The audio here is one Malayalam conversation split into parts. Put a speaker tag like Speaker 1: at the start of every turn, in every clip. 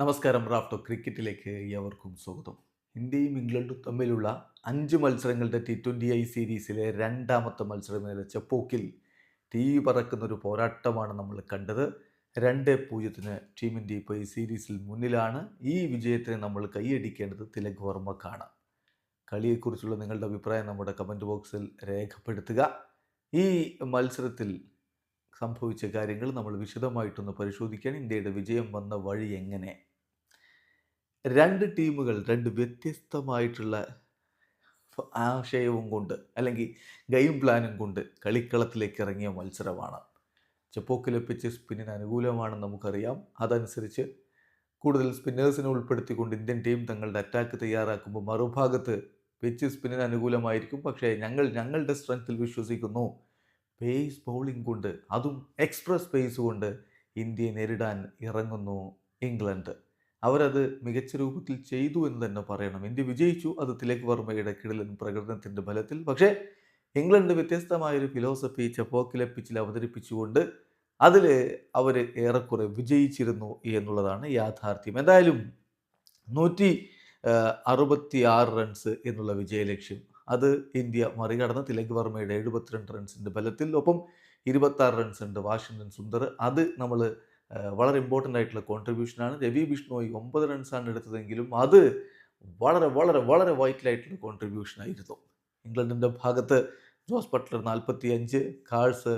Speaker 1: നമസ്കാരം റാഫ്റ്റോ ക്രിക്കറ്റിലേക്ക് ഏവർക്കും സ്വാഗതം. ഇന്ത്യയും ഇംഗ്ലണ്ടും തമ്മിലുള്ള അഞ്ച് മത്സരങ്ങളുടെ ടി ട്വന്റി ഐ സീരീസിലെ രണ്ടാമത്തെ മത്സരം എന്ന ചെപ്പോക്കിൽ തീ പറക്കുന്ന ഒരു പോരാട്ടമാണ് നമ്മൾ കണ്ടത്. രണ്ട് പൂജ്യത്തിന് ടീം ഇന്ത്യ ഇപ്പോൾ ഈ സീരീസിൽ മുന്നിലാണ്. ഈ വിജയത്തിന് നമ്മൾ കൈയടിക്കേണ്ടത് തിലക് വർമ്മക്കാണ് കളിയെക്കുറിച്ചുള്ള നിങ്ങളുടെ അഭിപ്രായം നമ്മുടെ കമന്റ് ബോക്സിൽ രേഖപ്പെടുത്തുക. ഈ മത്സരത്തിൽ സംഭവിച്ച കാര്യങ്ങൾ നമ്മൾ വിശദമായിട്ടൊന്ന് പരിശോധിക്കാൻ ഇന്ത്യയുടെ വിജയം വന്ന വഴി എങ്ങനെ? രണ്ട് ടീമുകൾ രണ്ട് വ്യത്യസ്തമായിട്ടുള്ള ആശയവും കൊണ്ട് അല്ലെങ്കിൽ ഗെയിം പ്ലാനും കൊണ്ട് കളിക്കളത്തിലേക്ക് ഇറങ്ങിയ മത്സരമാണ്. ചെപ്പോക്കിലെ പിച്ച് സ്പിന്നിന് അനുകൂലമാണെന്ന് നമുക്കറിയാം. അതനുസരിച്ച് കൂടുതൽ സ്പിന്നേഴ്സിനെ ഉൾപ്പെടുത്തിക്കൊണ്ട് ഇന്ത്യൻ ടീം തങ്ങളുടെ അറ്റാക്ക് തയ്യാറാക്കുമ്പോൾ മറുഭാഗത്ത് പിച്ച് സ്പിന്നിന് അനുകൂലമായിരിക്കും. പക്ഷേ ഞങ്ങൾ ഞങ്ങളുടെ സ്ട്രെങ്ത്തിൽ വിശ്വസിക്കുന്നു. പേസ് ബൗളിംഗ് കൊണ്ട് അതും എക്സ്പ്രസ് പേസ് കൊണ്ട് ഇന്ത്യയെ നേരിടാൻ ഇറങ്ങുന്നു ഇംഗ്ലണ്ട്. അവരത് മികച്ച രൂപത്തിൽ ചെയ്തു എന്ന് തന്നെ പറയണം. ഇന്ത്യ വിജയിച്ചു അത് തിലക് വർമ്മയുടെ കിടലൻ പ്രകടനത്തിന്റെ ബലത്തിൽ പക്ഷേ ഇംഗ്ലണ്ട് വ്യത്യസ്തമായൊരു ഫിലോസഫി ചപ്പോക്കിലെ പിച്ചിൽ അവതരിപ്പിച്ചുകൊണ്ട് അതിൽ അവർ ഏറെക്കുറെ വിജയിച്ചിരുന്നു എന്നുള്ളതാണ് യാഥാർത്ഥ്യം. എന്തായാലും നൂറ്റി അറുപത്തി ആറ് റൺസ് എന്നുള്ള വിജയലക്ഷ്യം അത് ഇന്ത്യ മറികടന്ന് തിലക് വർമ്മയുടെ എഴുപത്തിരണ്ട് റൺസിന്റെ ബലത്തിൽ ഒപ്പം ഇരുപത്താറ് റൺസ് ഉണ്ട് വാഷിങ്ടൺ സുന്ദർ. അത് നമ്മൾ വളരെ ഇമ്പോർട്ടന്റ് ആയിട്ടുള്ള കോൺട്രിബ്യൂഷനാണ് രവി ബിഷ്ണോയി ഒമ്പത് റൺസാണ് എടുത്തതെങ്കിലും അത് വളരെ വളരെ വളരെ വൈറ്റലായിട്ടുള്ള കോൺട്രിബ്യൂഷൻ ആയിരുന്നു. ഇംഗ്ലണ്ടിന്റെ ഭാഗത്ത് ജോസ് ബട്ട്ലർ നാൽപ്പത്തി അഞ്ച് കാഴ്സ്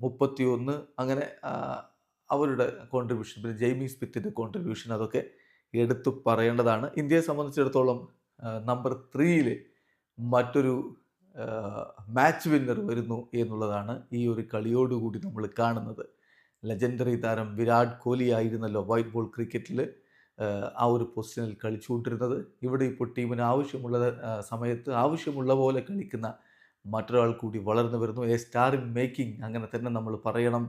Speaker 1: മുപ്പത്തി ഒന്ന് അങ്ങനെ അവരുടെ കോൺട്രിബ്യൂഷൻ പിന്നെ ജെയ്മി സ്മിത്തിന്റെ കോൺട്രിബ്യൂഷൻ അതൊക്കെ എടുത്തു പറയേണ്ടതാണ്. ഇന്ത്യയെ സംബന്ധിച്ചിടത്തോളം നമ്പർ ത്രീയിൽ മറ്റൊരു മാച്ച് വിന്നർ വരുന്നു എന്നുള്ളതാണ് ഈ ഒരു കളിയോടുകൂടി നമ്മൾ കാണുന്നത്. ലെജൻഡറി താരം വിരാട് കോഹ്ലി ആയിരുന്നല്ലോ വൈറ്റ് ബോൾ ക്രിക്കറ്റിൽ ആ ഒരു പൊസിഷനിൽ കളിച്ചുകൊണ്ടിരുന്നത്. ഇവിടെ ഇപ്പോൾ ടീമിന് ആവശ്യമുള്ള സമയത്ത് ആവശ്യമുള്ള പോലെ കളിക്കുന്ന മറ്റൊരാൾ കൂടി വളർന്നു വരുന്നു. എ സ്റ്റാർ ഇൻ മേക്കിംഗ് അങ്ങനെ തന്നെ നമ്മൾ പറയണം.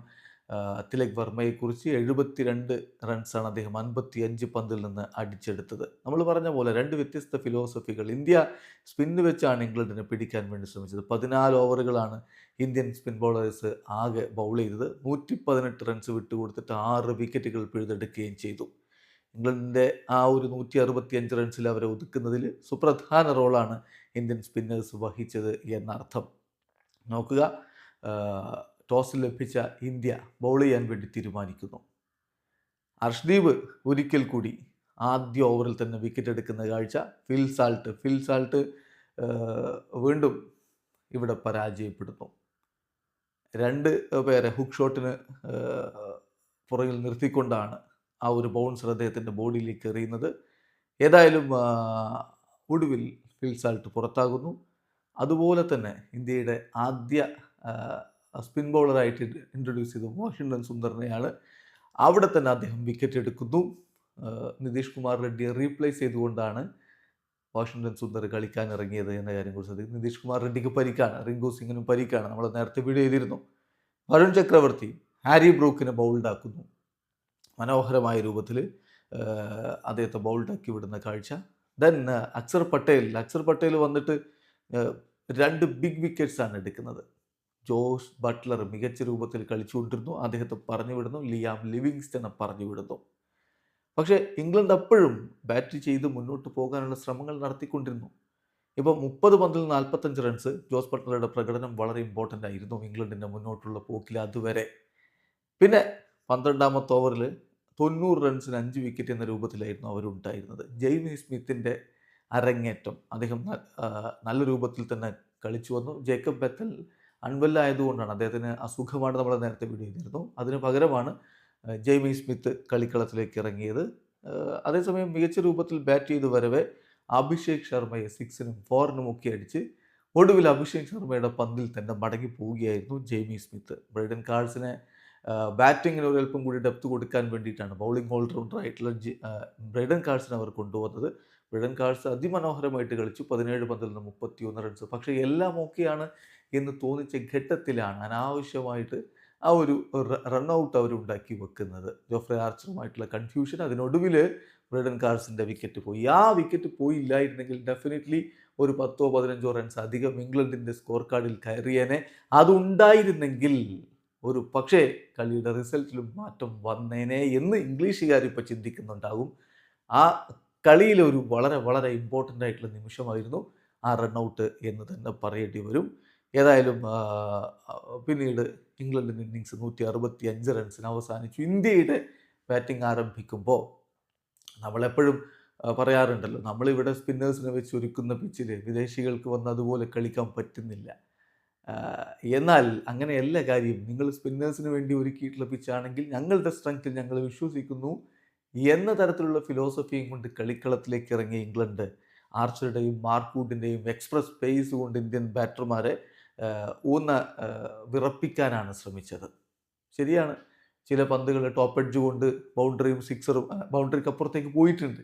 Speaker 1: തിലക് വർമ്മയെക്കുറിച്ച് എഴുപത്തിരണ്ട് റൺസാണ് അദ്ദേഹം അൻപത്തി അഞ്ച് പന്തിൽ നിന്ന് അടിച്ചെടുത്തത്. നമ്മൾ പറഞ്ഞ പോലെ രണ്ട് വ്യത്യസ്ത ഫിലോസഫികൾ ഇന്ത്യ സ്പിന്ന് വെച്ചാണ് ഇംഗ്ലണ്ടിനെ പിടിക്കാൻ വേണ്ടി ശ്രമിച്ചത്. പതിനാല് ഓവറുകളാണ് ഇന്ത്യൻ സ്പിൻ ബൗളേഴ്സ് ആകെ ബൗൾ ചെയ്തത്. നൂറ്റി പതിനെട്ട് റൺസ് വിട്ടുകൊടുത്തിട്ട് ആറ് വിക്കറ്റുകൾ പിഴുതെടുക്കുകയും ചെയ്തു. ഇംഗ്ലണ്ടിന്റെ ആ ഒരു നൂറ്റി അറുപത്തി അഞ്ച് റൺസിൽ അവരെ ഒതുക്കുന്നതിൽ സുപ്രധാന റോളാണ് ഇന്ത്യൻ സ്പിന്നേഴ്സ് വഹിച്ചത് എന്നർത്ഥം. നോക്കുക ടോസ് ലഭിച്ച ഇന്ത്യ ബൗൾ ചെയ്യാൻ വേണ്ടി തീരുമാനിക്കുന്നു. അർഷ്ദീപ് ഒരിക്കൽ കൂടി ആദ്യ ഓവറിൽ തന്നെ വിക്കറ്റ് എടുക്കുന്ന കാഴ്ച. ഫിൽ സാൾട്ട് ഫിൽ സാൾട്ട് വീണ്ടും ഇവിടെ പരാജയപ്പെടുന്നു. രണ്ട് പേരെ ഹുക്ക് ഷോട്ടിന് പുറകിൽ നിർത്തിക്കൊണ്ടാണ് ആ ഒരു ബൗൺസർ അദ്ദേഹത്തിന്റെ ബോഡിയിലേക്ക് എറിയുന്നത്. ഏതായാലും ഒടുവിൽ ഫിൽ സാൾട്ട് പുറത്താകുന്നു. അതുപോലെ തന്നെ ഇന്ത്യയുടെ ആദ്യ സ്പിൻ ബൗളറായിട്ട് ഇൻട്രൊഡ്യൂസ് ചെയ്ത വാഷിങ്ടൺ സുന്ദറിനെയാണ് അവിടെ തന്നെ അദ്ദേഹം വിക്കറ്റ് എടുക്കുന്നു. നിതീഷ് കുമാർ റെഡ്ഡിയെ റീപ്ലേസ് ചെയ്തുകൊണ്ടാണ് വാഷിങ്ടൺ സുന്ദർ കളിക്കാൻ ഇറങ്ങിയത് എന്ന കാര്യം കുറിച്ച് നിതീഷ് കുമാർ റെഡ്ഡിക്ക് പരിക്കാണ് റിങ്കു സിംഗിനും പരിക്കാണ്. നമ്മൾ നേരത്തെ വീഡിയോ ചെയ്തിരുന്നു. വരുൺ ചക്രവർത്തി ഹാരി ബ്രൂക്കിനെ ബൗൾഡാക്കുന്നു മനോഹരമായ രൂപത്തിൽ അദ്ദേഹത്തെ ബൗൾഡാക്കി വിടുന്ന കാഴ്ച. ദെൻ അക്സർ പട്ടേൽ അക്സർ പട്ടേൽ വന്നിട്ട് രണ്ട് ബിഗ് വിക്കറ്റ്സാണ് എടുക്കുന്നത്. ജോസ് ബട്ട്ലർ മികച്ച രൂപത്തിൽ കളിച്ചുകൊണ്ടിരുന്നു. അദ്ദേഹത്തെ പറഞ്ഞു വിടുന്നു. ലിയാം ലിവിങ്സ്റ്റനെ പറഞ്ഞു വിടുന്നു. പക്ഷേ ഇംഗ്ലണ്ട് അപ്പോഴും ബാറ്റ് ചെയ്ത് മുന്നോട്ട് പോകാനുള്ള ശ്രമങ്ങൾ നടത്തിക്കൊണ്ടിരുന്നു. ഇപ്പോൾ മുപ്പത് പന്തിൽ നാൽപ്പത്തഞ്ച് റൺസ് ജോസ് ബട്ട്ലറുടെ പ്രകടനം വളരെ ഇമ്പോർട്ടന്റ് ആയിരുന്നു ഇംഗ്ലണ്ടിന്റെ മുന്നോട്ടുള്ള പോക്കിൽ അതുവരെ. പിന്നെ പന്ത്രണ്ടാമത്തെ ഓവറിൽ തൊണ്ണൂറ് റൺസിന് അഞ്ച് വിക്കറ്റ് എന്ന രൂപത്തിലായിരുന്നു അവരുണ്ടായിരുന്നത്. ജെയ്മി സ്മിത്തിന്റെ അരങ്ങേറ്റം അദ്ദേഹം നല്ല രൂപത്തിൽ തന്നെ കളിച്ചു വന്നു. ജേക്കബ് ബെത്തൽ അൺവെല്ലായതുകൊണ്ടാണ്. അദ്ദേഹത്തിന് അസുഖമാണ് നമ്മൾ നേരത്തെ വീഡിയോ ചെയ്തിരുന്നു അതിന് പകരമാണ് ജെയ്മി സ്മിത്ത് കളിക്കളത്തിലേക്ക് ഇറങ്ങിയത്. അതേസമയം മികച്ച രൂപത്തിൽ ബാറ്റ് ചെയ്ത് വരവേ അഭിഷേക് ശർമ്മയെ സിക്സിനും ഫോറിനും ഒക്കെ അടിച്ച് ഒടുവിൽ അഭിഷേക് ശർമ്മയുടെ പന്തിൽ തന്നെ മടങ്ങി പോവുകയായിരുന്നു ജെയ്മി സ്മിത്ത്. ബ്രൈഡൻ കാൾസിനെ ബാറ്റിങ്ങിന് ഒരു അല്പം കൂടി ഡെപ്ത് കൊടുക്കാൻ വേണ്ടിയിട്ടാണ് ബൗളിംഗ് ഓൾറൗണ്ടർ ആയിട്ടുള്ള ബ്രൈഡൻ കാൾസിനെ അവർ കൊണ്ടുവന്നത് ബ്രൈഡൻ കാഴ്സ് അതിമനോഹരമായിട്ട് കളിച്ചു. പതിനേഴ് പന്തിൽ നിന്ന് മുപ്പത്തി ഒന്ന് റൺസ് പക്ഷേ എല്ലാം ഓക്കെയാണ് എന്ന് തോന്നിച്ച ഘട്ടത്തിലാണ് അനാവശ്യമായിട്ട് ആ ഒരു റൺ ഔട്ട് അവരുണ്ടാക്കി വെക്കുന്നത്. ജോഫ്രെ ആർച്ചറുമായിട്ടുള്ള കൺഫ്യൂഷൻ അതിനൊടുവിൽ ബ്രിഡൻ കാഴ്സിന്റെ വിക്കറ്റ് പോയി. ആ വിക്കറ്റ് പോയില്ലായിരുന്നെങ്കിൽ ഡെഫിനറ്റ്ലി ഒരു പത്തോ പതിനഞ്ചോ റൺസ് അധികം ഇംഗ്ലണ്ടിന്റെ സ്കോർ കാർഡിൽ കയറിയേനെ. അതുണ്ടായിരുന്നെങ്കിൽ ഒരു പക്ഷേ കളിയുടെ റിസൾട്ടിലും മാറ്റം വന്നേനെ എന്ന് ഇംഗ്ലീഷുകാർ ഇപ്പോൾ ചിന്തിക്കുന്നുണ്ടാകും. ആ കളിയിലെ ഒരു വളരെ വളരെ ഇമ്പോർട്ടന്റ് ആയിട്ടുള്ള നിമിഷമായിരുന്നു ആ റണ്ണൗട്ട് എന്ന് തന്നെ പറയേണ്ടി വരും. ഏതായാലും പിന്നീട് ഇംഗ്ലണ്ടിന്റെ ഇന്നിങ്സ് നൂറ്റി അറുപത്തി അഞ്ച് റൺസിന് അവസാനിച്ചു. ഇന്ത്യയുടെ ബാറ്റിംഗ് ആരംഭിക്കുമ്പോൾ നമ്മളെപ്പോഴും പറയാറുണ്ടല്ലോ നമ്മളിവിടെ സ്പിന്നേഴ്സിനെ വെച്ച് ഒരുക്കുന്ന പിച്ചിൽ വിദേശികൾക്ക് വന്ന് അതുപോലെ കളിക്കാൻ പറ്റുന്നില്ല. എന്നാൽ അങ്ങനെയല്ല കാര്യം നിങ്ങൾ സ്പിന്നേഴ്സിന് വേണ്ടി ഒരുക്കിയിട്ടുള്ള പിച്ചാണെങ്കിൽ ഞങ്ങളുടെ സ്ട്രെങ്ത്തിൽ ഞങ്ങൾ വിശ്വസിക്കുന്നു. എന്ന തരത്തിലുള്ള ഫിലോസഫിയും കൊണ്ട് കളിക്കളത്തിലേക്ക് ഇറങ്ങിയ ഇംഗ്ലണ്ട് ആർച്ചറുടെയും മാർക്കൂട്ടിന്റെയും എക്സ്പ്രസ് പേസ് കൊണ്ട് ഇന്ത്യൻ ബാറ്റർമാരെ ഊന്ന വിറപ്പിക്കാനാണ് ശ്രമിച്ചത്. ശരിയാണ്. ചില പന്തുകൾ ടോപ്പ് എഡ്ജ് കൊണ്ട് ബൗണ്ടറിയും സിക്സറും ബൗണ്ടറിക്ക് അപ്പുറത്തേക്ക് പോയിട്ടുണ്ട്.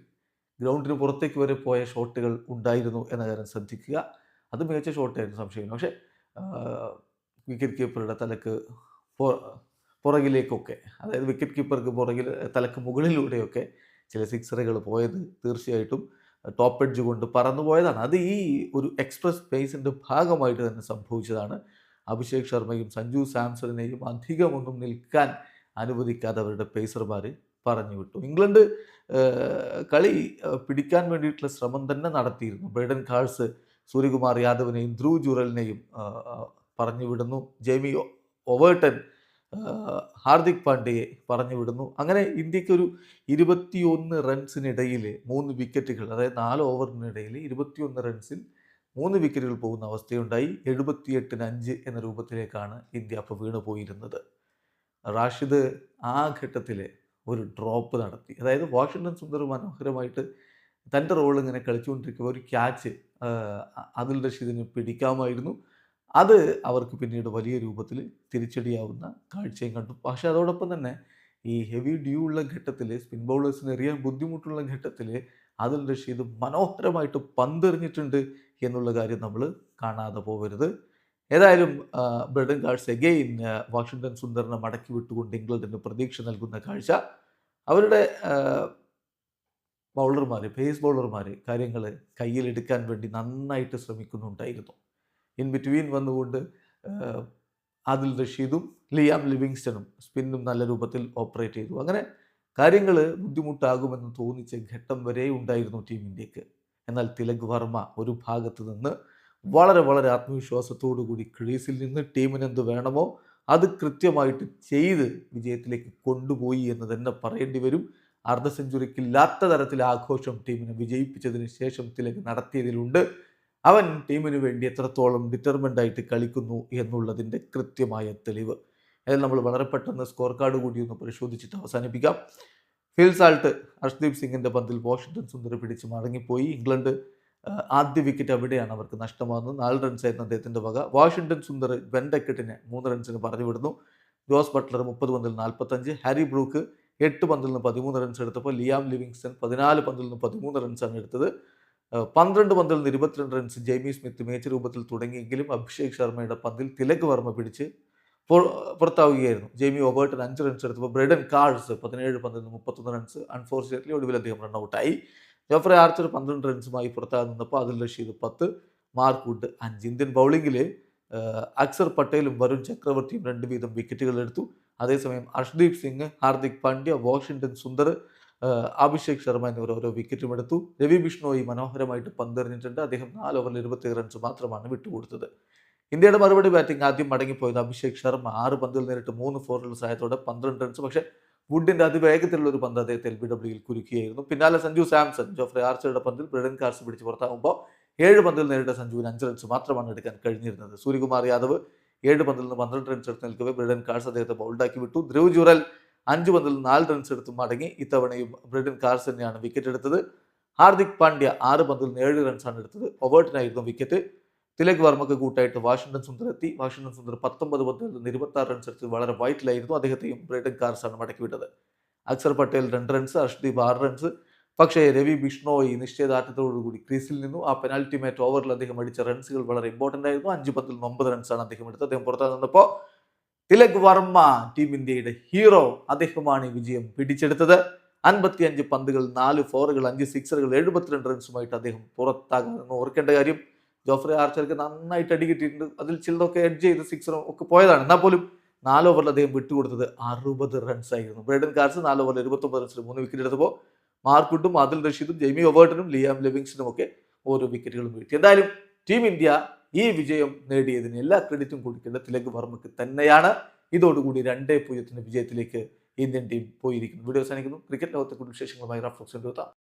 Speaker 1: ഗ്രൗണ്ടിന് പുറത്തേക്ക് വരെ പോയ ഷോട്ടുകൾ ഉണ്ടായിരുന്നു എന്ന കാര്യം ശ്രദ്ധിക്കുക. അത് മികച്ച ഷോട്ടായിരുന്നു സംശയമില്ല. പക്ഷേ വിക്കറ്റ് കീപ്പറുടെ തലക്ക് പുറകിലേക്കൊക്കെ അതായത് വിക്കറ്റ് കീപ്പർക്ക് പുറകിൽ തലക്ക് മുകളിലൂടെയൊക്കെ ചില സിക്സറുകൾ പോയത് തീർച്ചയായിട്ടും ടോപ്പ് എഡ്ജ് കൊണ്ട് പറന്നു പോയതാണ്. അത് ഈ ഒരു എക്സ്പ്രസ് പേസിന്റെ ഭാഗമായിട്ട് തന്നെ സംഭവിച്ചതാണ്. അഭിഷേക് ശർമ്മയും സഞ്ജു സാംസണിനെയും അധികമൊന്നും നിൽക്കാൻ അനുവദിക്കാതെ അവരുടെ പേസർമാർ പറഞ്ഞു വിട്ടു. ഇംഗ്ലണ്ട് കളി പിടിക്കാൻ വേണ്ടിയിട്ടുള്ള ശ്രമം തന്നെ നടത്തിയിരുന്നു. ബ്രൈഡൻ കാൾസ് സൂര്യകുമാർ യാദവിനെയും ധ്രുവ് ജുറലിനെയും പറഞ്ഞു വിടുന്നു. ജെമി ഒവേർട്ടൻ ആഹ്, ഹാർദിക് പാണ്ഡ്യയെ പറഞ്ഞു വിടുന്നു. അങ്ങനെ ഇന്ത്യക്കൊരു ഇരുപത്തിയൊന്ന് റൺസിനിടയിൽ മൂന്ന് വിക്കറ്റുകൾ അതായത് നാല് ഓവറിനിടയിൽ ഇരുപത്തിയൊന്ന് റൺസിൽ മൂന്ന് വിക്കറ്റുകൾ പോകുന്ന അവസ്ഥയുണ്ടായി. എഴുപത്തിയെട്ടിന് അഞ്ച് എന്ന രൂപത്തിലേക്കാണ് ഇന്ത്യ അപ്പോൾ വീണു പോയിരുന്നത്. റാഷിദ് ആ ഘട്ടത്തിൽ ഒരു ഡ്രോപ്പ് നടത്തി. അതായത് വാഷിങ്ടൺ സുന്ദർ മനോഹരമായിട്ട് തന്റെ റോൾ ഇങ്ങനെ കളിച്ചുകൊണ്ടിരിക്കുമ്പോൾ ഒരു ക്യാച്ച് അതിൽ റഷീദിന് പിടിക്കാമായിരുന്നു. അത് അവർക്ക് പിന്നീട് വലിയ രൂപത്തിൽ തിരിച്ചടിയാവുന്ന കാഴ്ചയും കണ്ടു. പക്ഷേ അതോടൊപ്പം തന്നെ ഈ ഹെവി ഡ്യൂ ഉള്ള ഘട്ടത്തിൽ സ്പിൻ ബൗളേഴ്സിന് എറിയാൻ ബുദ്ധിമുട്ടുള്ള ഘട്ടത്തിൽ അതിൽ റഷീദ് മനോഹരമായിട്ട് പന്തെറിഞ്ഞിട്ടുണ്ട് എന്നുള്ള കാര്യം നമ്മൾ കാണാതെ പോകരുത് ഏതായാലും ബ്രഡൻ കാർഡ്സ് എഗെയിൻ വാഷിങ്ടൺ സുന്ദറിനെ മടക്കി വിട്ടുകൊണ്ട് ഇംഗ്ലണ്ടിന് പ്രതീക്ഷ നൽകുന്ന കാഴ്ച. അവരുടെ ബൗളർമാർ പേസ് ബൗളർമാർ കാര്യങ്ങൾ കയ്യിലെടുക്കാൻ വേണ്ടി നന്നായിട്ട് ശ്രമിക്കുന്നുണ്ടായിരുന്നു. ഇൻ ബിറ്റ്വീൻ വന്നുകൊണ്ട് ആദിൽ റഷീദും ലിയാം ലിവിങ്സ്റ്റണും സ്പിന്നും നല്ല രൂപത്തിൽ ഓപ്പറേറ്റ് ചെയ്തു. അങ്ങനെ കാര്യങ്ങൾ ബുദ്ധിമുട്ടാകുമെന്ന് തോന്നിച്ച ഘട്ടം വരെ ഉണ്ടായിരുന്നു ടീം ഇന്ത്യയ്ക്ക്. എന്നാൽ തിലക് വർമ്മ ഒരു ഭാഗത്ത് നിന്ന് വളരെ വളരെ ആത്മവിശ്വാസത്തോടു കൂടി ക്രീസിൽ നിന്ന് ടീമിന് എന്ത് വേണമോ അത് കൃത്യമായിട്ട് ചെയ്ത് വിജയത്തിലേക്ക് കൊണ്ടുപോയി എന്ന് തന്നെ പറയേണ്ടി വരും. അർദ്ധ സെഞ്ചുറിക്കില്ലാത്ത തരത്തിൽ ആഘോഷം ടീമിനെ വിജയിപ്പിച്ചതിന് ശേഷം തിലക് നടത്തിയതിലുണ്ട്. അവൻ ടീമിന് വേണ്ടി എത്രത്തോളം ഡിറ്റർമെന്റ് ആയിട്ട് കളിക്കുന്നു എന്നുള്ളതിന്റെ കൃത്യമായ തെളിവ്. അതിൽ നമ്മൾ വളരെ പെട്ടെന്ന് സ്കോർ കാർഡ് കൂടി ഒന്ന് പരിശോധിച്ചിട്ട് അവസാനിപ്പിക്കാം. ഫിൽസാൾട്ട് ഹർഷ്ദീപ് സിംഗിന്റെ പന്തിൽ വാഷിങ്ടൺ സുന്ദർ പിടിച്ച് മടങ്ങിപ്പോയി. ഇംഗ്ലണ്ട് ആദ്യ വിക്കറ്റ് അവിടെയാണ് അവർക്ക് നഷ്ടമാകുന്നത്? നാല് റൺസായിരുന്നു അദ്ദേഹത്തിന്റെ വക. വാഷിങ്ടൺ സുന്ദർ വെൻഡക്കെട്ടിനെ മൂന്ന് റൺസിന് പറഞ്ഞു വിടുന്നു ജോസ് ബട്ട്ലർ മുപ്പത് പന്തിൽ നാൽപ്പത്തഞ്ച്. ഹാരി ബ്രൂക്ക് എട്ട് പന്തിൽ നിന്ന് പതിമൂന്ന് റൺസ് എടുത്തപ്പോൾ ലിയാം ലിവിങ്സ്റ്റൺ പതിനാല് പന്തിൽ നിന്ന് പതിമൂന്ന് റൺസാണ് എടുത്തത്. പന്ത്രണ്ട് പന്തിൽ നിന്ന് ഇരുപത്തിരണ്ട് റൺസ് ജെയ്മി സ്മിത്ത് മേച്ച് രൂപത്തിൽ തുടങ്ങിയെങ്കിലും അഭിഷേക് ശർമ്മയുടെ പന്തിൽ തിലക് വർമ്മ പിടിച്ച് പുറ- പുറത്താവുകയായിരുന്നു. ജെയ്മി ഓബേർട്ടൻ അഞ്ച് റൺസ് എടുത്തപ്പോൾ ബ്രെഡൻ കാൾസ് പതിനേഴ് പന്തിൽ നിന്ന് മുപ്പത്തൊന്ന് റൺസ് അൺഫോർച്ചുനേറ്റ്ലി ഒടുവിൽ അദ്ദേഹം റണ്ണൌട്ടായി ജോഫ്രെ ആർച്ചർ പന്ത്രണ്ട് റൺസുമായി പുറത്താകാൻ നിന്നപ്പോൾ അതിൽ റഷീദ് പത്ത് മാർക്ക് വുഡ് അഞ്ച്. ഇന്ത്യൻ ബൗളിങ്ങിൽ അക്സർ പട്ടേലും വരുൺ ചക്രവർത്തിയും രണ്ട് വീതം വിക്കറ്റുകൾ എടുത്തു. അതേസമയം അർഷ്ദീപ് സിംഗ് ഹാർദിക് പാണ്ഡ്യ വാഷിംഗ്ടൺ സുന്ദർ അഭിഷേക് ശർമ്മ എന്നിവർ ഓരോ വിക്കറ്റും എടുത്തു. രവി ബിഷ്ണോയി മനോഹരമായിട്ട് പന്തെറിഞ്ഞിട്ടുണ്ട്. അദ്ദേഹം നാല് ഓവറിൽ ഇരുപത്തി റൺസ് മാത്രമാണ് വിട്ടുകൊടുത്തത്. ഇന്ത്യയുടെ മറുപടി ബാറ്റിംഗ് ആദ്യം മടങ്ങിപ്പോയത് അഭിഷേക് ശർമ്മ. ആറ് പന്തിൽ നേരിട്ട് മൂന്ന് ഫോർ റൺസ് ആയതോടെ പന്ത്രണ്ട് റൺസ് പക്ഷേ വുഡിന്റെ അതിവേഗത്തിലുള്ള ഒരു പന്ത് അദ്ദേഹത്തെ എൽ ബി ഡബ്ല്യൂയിൽ കുരുക്കിയായിരുന്നു. പിന്നാലെ സഞ്ജു സാംസൺ ജോഫ്രെ ആർച്ചറുടെ പന്തിൽ ബ്രിഡൻ കാർസ് പിടിച്ച് പുറത്താകുമ്പോൾ ഏഴ് പന്തിൽ നേരിട്ട സഞ്ജുവിന് അഞ്ച് റൺസ് മാത്രമാണ് എടുക്കാൻ കഴിഞ്ഞിരുന്നത്. സൂര്യകുമാർ യാദവ് ഏഴ് പന്തിൽ നിന്ന് പന്ത്രണ്ട് റൺസ് എടുത്ത് നിൽക്കവേ ബ്രിഡൻ കാർസ് അദ്ദേഹത്തെ ബൗൾഡാക്കി വിട്ടു. ധ്രുവ് ജുറൽ അഞ്ച് പന്തിൽ നാല് റൺസ് എടുത്ത് മടങ്ങി ഇത്തവണയും ബ്രിഡൻ കാർസ് തന്നെയാണ് വിക്കറ്റ് എടുത്തത്. ഹാർദിക് പാണ്ഡ്യ ആറ് പന്തിൽ ഏഴ് റൺസാണ് എടുത്തത്. ഒവേർട്ടിനായിരുന്നു വിക്കറ്റ് തിലക് വർമ്മക്ക് കൂട്ടായിട്ട് വാഷിംഗ്ടൺ സുന്ദർ എത്തി. വാഷിംഗ്ടൺ സുന്ദർ പത്തൊമ്പത് പന്തിൽ നിന്ന് ഇരുപത്തി ആറ് റൺസ് എടുത്ത് വളരെ വൈറ്റിലായിരുന്നു. അദ്ദേഹത്തെയും ബ്രൈഡൻ കാർസാണ് മടക്കി വിട്ടത് അക്സർ പട്ടേൽ രണ്ട് റൺസ് അർഷ്ദീപ് ആറ് റൺസ് പക്ഷേ രവി ബിഷ്ണോയി നിശ്ചയദാർഢ്യത്തോടുകൂടി ക്രീസിൽ നിന്നു. ആ പെനാൽറ്റി മാച്ച് ഓവറിൽ അദ്ദേഹം അടിച്ച റൺസുകൾ വളരെ ഇമ്പോർട്ടന്റ് ആയിരുന്നു. അഞ്ച് പത്തിൽ ഒമ്പത് റൺസാണ് അദ്ദേഹം എടുത്തത്. അദ്ദേഹം പുറത്തു നിന്നപ്പോൾ തിലക് വർമ്മ ടീം ഇന്ത്യയുടെ ഹീറോ അദ്ദേഹമാണ് വിജയം പിടിച്ചെടുത്തത്. അൻപത്തിയഞ്ച് പന്തുകൾ നാല് ഫോറുകൾ അഞ്ച് സിക്സറുകൾ എഴുപത്തിരണ്ട് റൺസുമായിട്ട് അദ്ദേഹം പുറത്താകുമെന്ന് ഓർക്കേണ്ട കാര്യം. ജോഫ്രി ആർച്ചർക്ക് നന്നായിട്ട് അടി കിട്ടിയിട്ടുണ്ട്. അതിൽ ചിലതൊക്കെ എഡ്ജ് ചെയ്ത് സിക്സറും ഒക്കെ പോയതാണ്. എന്നാൽ പോലും നാല് ഓവറിൽ അദ്ദേഹം വിട്ടുകൊടുത്തത് അറുപത് റൺസ് ആയിരുന്നു. ബ്രേഡൻ കാർസ് നാല് ഓവറിൽ എഴുപത്തൊമ്പത് റൺസിൽ മൂന്ന് വിക്കറ്റ് എടുത്തപ്പോൾ മാർക്കുട്ടും ആദിൽ റഷീദും ജെയ്മി ഒബേർട്ടനും ലിയാം ലിവിങ്സിനും ഒക്കെ ഓരോ വിക്കറ്റുകളും വീഴ്ത്തി. എന്തായാലും ടീം ഇന്ത്യ ഈ വിജയം നേടിയതിന് എല്ലാ ക്രെഡിറ്റും കൊടുക്കേണ്ട തിലക് വർമ്മക്ക് തന്നെയാണ്. ഇതോടുകൂടി രണ്ടേ പൂജ്യത്തിന്റെ വിജയത്തിലേക്ക് ഇന്ത്യൻ ടീം പോയിരിക്കുന്നു. വീഡിയോ അവസാനിക്കുന്നു. ക്രിക്കറ്റ് ലോകത്തെ കൂടുതൽ വിശേഷങ്ങളുമായി റഫ്ലോക്സ് എത്താം